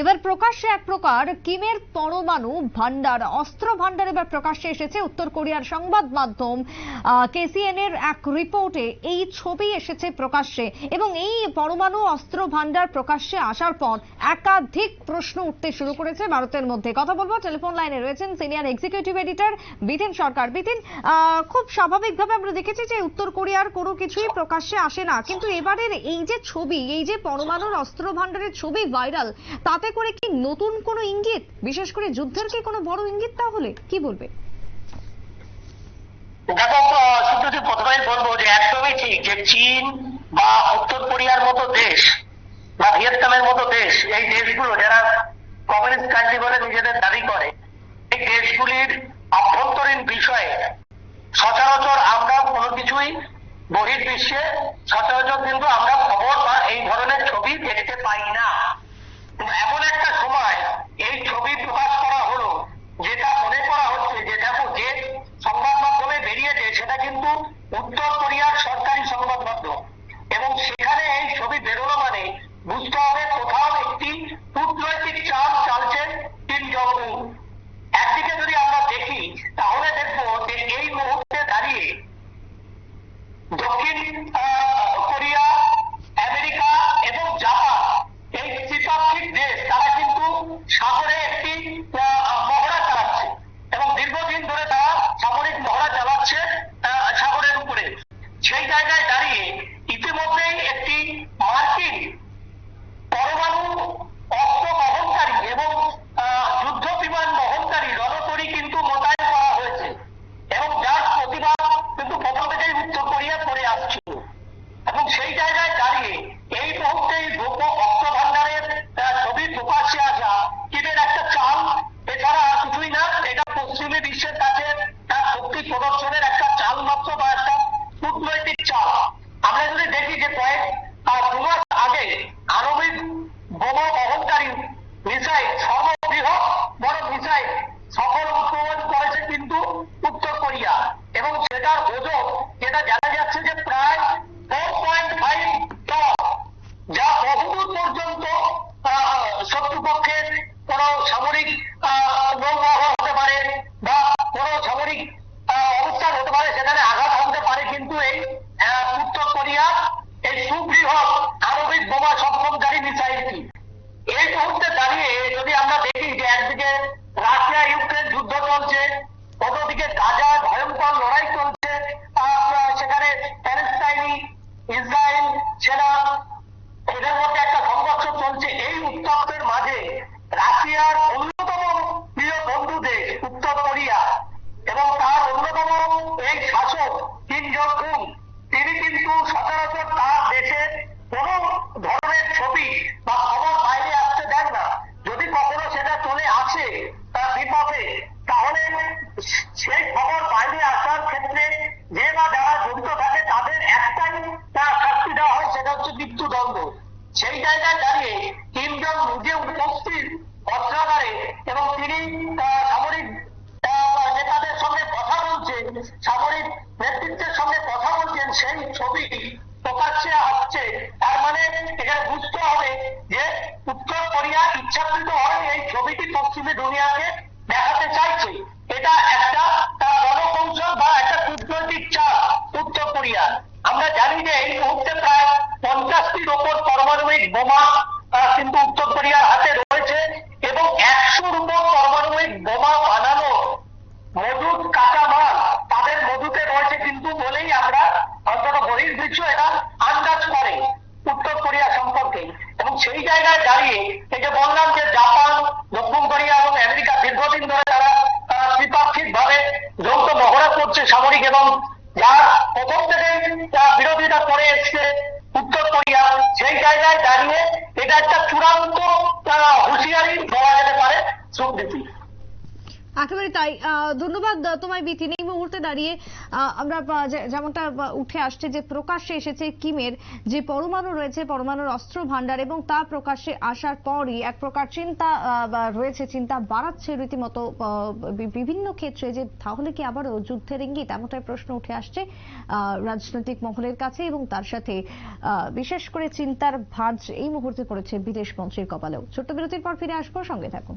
এবার প্রকাশ্যে এক প্রকার কিমের পরমাণু ভান্ডার অস্ত্র ভান্ডার এবার প্রকাশ্যে এসেছে। উত্তর কোরিয়ার সংবাদ মাধ্যম কেসিএন এর এক রিপোর্টে এই ছবি এসেছে প্রকাশ্যে এবং এই পরমাণু, অস্ত্র ভান্ডার প্রকাশ্যে আসার পর একাধিক প্রশ্ন উঠতে শুরু করেছে ভারতের মধ্যে। কথা বলব, টেলিফোন লাইনে রয়েছেন senior executive editor Bitin Sarkar. Bitin খুব স্বাভাবিকভাবে আমরা দেখেছি যে উত্তর কোরিয়ার কোনো কিছুই প্রকাশ্যে আসে না। কিন্তু এবারের এই যে ছবি, এই যে পরমাণুর, অস্ত্র ভান্ডারের ছবি ভাইরাল, তাতে করে কি নতুন কোনো ইঙ্গিত? বিশেষ করে যুদ্ধের কি কোনো বড় ইঙ্গিত তাহলে? কি বলবে? চীন বা উত্তর কোরিয়ার মতো দেশ বা ভিয়েতনামের মতো দেশ, এই দেশগুলো যারা কমিউনিস্ট কান্ট্রি বলে নিজেদের দাবি করে, এই দেশগুলির আভ্যন্তরীণ বিষয়ে সচরাচর আমরা কোনো কিছুই বহির্বিশ্বে সচরাচর কিন্তু আমরা উত্তর কোরিয়ার সরকারি সংবাদ মাধ্যম এবং সেখানে এই ছবি বেরোনো মানে বুঝতে হবে কোথাও একটি কূটনৈতিক চাপ চালছে কিম জং একদিকে যদি আমরা দেখি, তাহলে দেখব যে এই মুহূর্তে দাঁড়িয়ে দক্ষিণ যেটা জানা যাচ্ছে যে প্রায় ফোর পয়েন্ট ফাইভ যা বহুদূর পর্যন্ত শত্রুপক্ষের কোন সামরিক নৌবহর হতে পারে বা কোন সামরিক অবস্থান হতে পারে, সেখানে আঘাত হানতে পারে, কিন্তু এই উত্তর কোরিয়ার এই সুবৃহৎ আণবিক বোমা সক্ষমকারী মিসাইলটি। এই মুহূর্তে দাঁড়িয়ে যদি আমরা দেখি যে একদিকে রাশিয়া ইউক্রেন যুদ্ধ চলছে বোমা কিন্তু উত্তর কোরিয়ার হাতে রয়েছে এবং একশোর উপর পারমাণবিক বোমা বানানো মজুদ কাঁচামাল তাদের মধুতে রয়েছে কিন্তু বলেই আমরা অন্তত বহির্বিশ্ব এটা আন্দাজ করে উত্তর কোরিয়া সম্পর্কে এবং সেই জায়গায় দাঁড়িয়ে এই যে বললাম যে জাপান দক্ষিণ কোরিয়া এবং আমেরিকা দীর্ঘদিন ধরে তারা ত্রিপাক্ষিক ভাবে যৌথ মহড়া করছে সামরিক এবং যার প্রথম থেকে বিরোধিতা করে এসছে উত্তর কোরিয়া সেই জায়গায় দাঁড়িয়ে এটা একটা চূড়ান্ত হুঁশিয়ারি বলা যেতে পারে সুপ্রীতি একেবারে তাই। ধন্যবাদ তোমায় বিতিন এই মুহূর্তে দাঁড়িয়ে আমরা যেমনটা উঠে আসছে যে প্রকাশ্যে এসেছে কিমের, যে পরমাণু রয়েছে, পরমাণুর অস্ত্র ভান্ডার এবং তা প্রকাশ্যে আসার পরই এক প্রকার চিন্তা রয়েছে, চিন্তা বাড়াচ্ছে রীতিমতো বিভিন্ন ক্ষেত্রে যে তাহলে কি আবারও যুদ্ধের ইঙ্গিত? এমনটাই প্রশ্ন উঠে আসছে রাজনৈতিক মহলের কাছে এবং তার সাথে বিশেষ করে চিন্তার ভাঁজ এই মুহূর্তে পড়েছে বিদেশ মন্ত্রীর কপালেও। ছোট্ট বিরতির পর ফিরে আসব, সঙ্গে থাকুন।